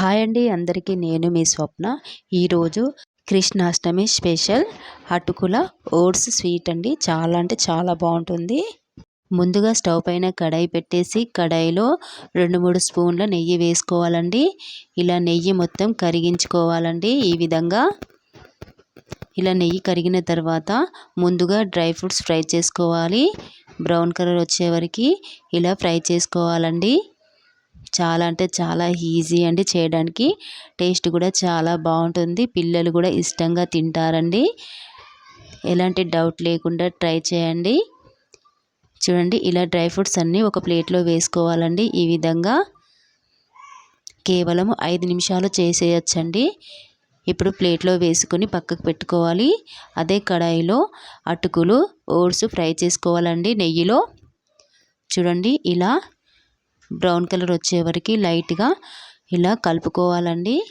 Hi అండి అందరికీ నేను మీ స్వప్న. ఈరోజు కృష్ణాష్టమి స్పెషల్. అటుకుల ఓట్స్ స్వీట్ అండి. చాలా అంటే చాలా బాగుంటుంది. ముందుగా స్టవ్ పైన కడాయి పెట్టేసి కడాయిలో రెండు మూడు స్పూన్ల నెయ్యి వేసుకోవాలండి. ఇలా నెయ్యి మొత్తం కరిగించుకోవాలండి ఈ విధంగా. ఇలా నెయ్యి కరిగిన తర్వాత ముందుగా డ్రై ఫ్రూట్స్ ఫ్రై చేసుకోవాలి. బ్రౌన్ కలర్ వచ్చే వరకు ఇలా ఫ్రై చేసుకోవాలండి. చాలా అంటే చాలా ఈజీ అండి చేయడానికి. టేస్ట్ కూడా చాలా బాగుంటుంది. పిల్లలు కూడా ఇష్టంగా తింటారండి. ఎలాంటి డౌట్ లేకుండా ట్రై చేయండి. చూడండి ఇలా డ్రై ఫ్రూట్స్ అన్నీ ఒక ప్లేట్లో వేసుకోవాలండి. ఈ విధంగా కేవలం ఐదు నిమిషాలు చేసేయచ్చండి. ఇప్పుడు ప్లేట్లో వేసుకొని పక్కకు పెట్టుకోవాలి. అదే కడాయిలో అటుకులు ఓట్స్ ఫ్రై చేసుకోవాలండి నెయ్యిలో. చూడండి ఇలా బ్రౌన్ కలర్ వచ్చే వరకు లైట్గా ఇలా కలుపుకోవాలండి.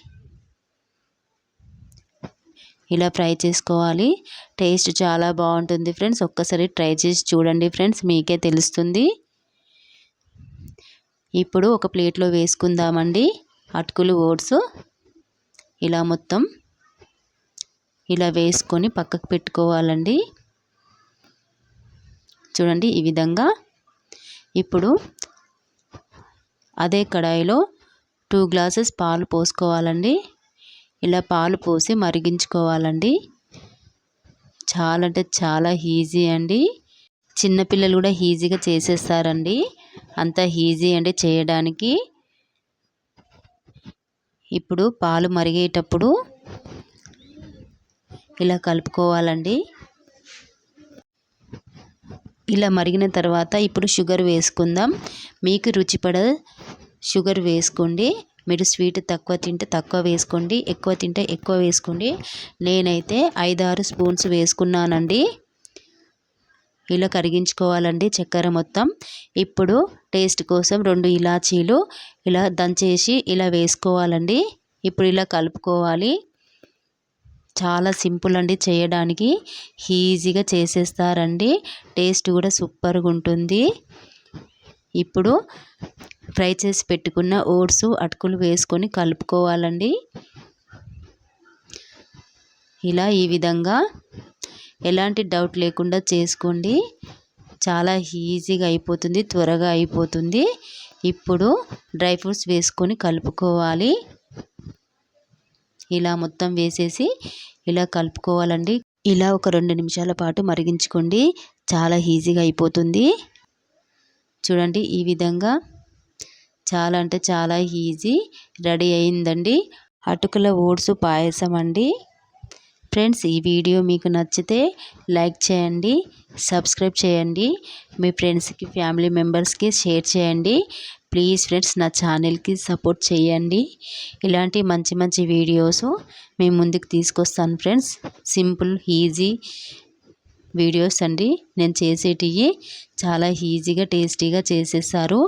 ఇలా ఫ్రై చేసుకోవాలి. టేస్ట్ చాలా బాగుంటుంది ఫ్రెండ్స్. ఒక్కసారి ట్రై చేసి చూడండి ఫ్రెండ్స్. మీకే తెలుస్తుంది. ఇప్పుడు ఒక ప్లేట్లో వేసుకుందామండి. అటుకులు ఓట్స్ ఇలా మొత్తం ఇలా వేసుకొని పక్కకు పెట్టుకోవాలండి. చూడండి ఈ విధంగా. ఇప్పుడు అదే కడాయిలో టూ గ్లాసెస్ పాలు పోసుకోవాలండి. ఇలా పాలు పోసి మరిగించుకోవాలండి. చాలా అంటే చాలా ఈజీ అండి. చిన్నపిల్లలు కూడా ఈజీగా చేసేస్తారండి. అంత ఈజీ అండి చేయడానికి. ఇప్పుడు పాలు మరిగేటప్పుడు ఇలా కలుపుకోవాలండి. ఇలా మరిగిన తర్వాత ఇప్పుడు షుగర్ వేసుకుందాం. మీకు రుచిపడ షుగర్ వేసుకోండి. మీరు స్వీట్ తక్కువ తింటే తక్కువ వేసుకోండి. ఎక్కువ తింటే ఎక్కువ వేసుకోండి. నేనైతే ఐదారు స్పూన్స్ వేసుకున్నానండి. ఇలా కరిగించుకోవాలండి చక్కెర మొత్తం. ఇప్పుడు టేస్ట్ కోసం రెండు ఇలాచీలు ఇలా దంచేసి ఇలా వేసుకోవాలండి. ఇప్పుడు ఇలా కలుపుకోవాలి. చాలా సింపుల్ అండి చేయడానికి. ఈజీగా చేసేస్తారండి. టేస్ట్ కూడా సూపర్గా ఉంటుంది. ఇప్పుడు ఫ్రై చేసి పెట్టుకున్న ఓట్స్ అటుకులు వేసుకొని కలుపుకోవాలండి. ఇలా ఈ విధంగా ఎలాంటి డౌట్ లేకుండా చేసుకోండి. చాలా ఈజీగా అయిపోతుంది త్వరగా అయిపోతుంది. ఇప్పుడు డ్రై ఫ్రూట్స్ వేసుకొని కలుపుకోవాలి. ఇలా మొత్తం వేసేసి ఇలా కలుపుకోవాలండి. ఇలా ఒక రెండు నిమిషాల పాటు మరిగించుకోండి. చాలా ఈజీగా అయిపోతుంది. చూడండి ఈ విధంగా చాలా అంటే చాలా ఈజీ రెడీ అయిందండి. అటుకుల ఓట్స్ పాయసం అండి. ఫ్రెండ్స్ ఈ వీడియో మీకు నచ్చితే లైక్ చేయండి సబ్స్క్రైబ్ చేయండి మీ ఫ్రెండ్స్కి ఫ్యామిలీ మెంబర్స్కి షేర్ చేయండి. ప్లీజ్ ఫ్రెండ్స్ నా ఛానల్కి సపోర్ట్ చేయండి. ఇలాంటి మంచి మంచి వీడియోస్ మేము ముందుకు తీసుకొస్తాను ఫ్రెండ్స్. సింపుల్ ఈజీ వీడియోస్ అండి. నేను చేసేటివి చాలా ఈజీగా టేస్టీగా చేసేసారు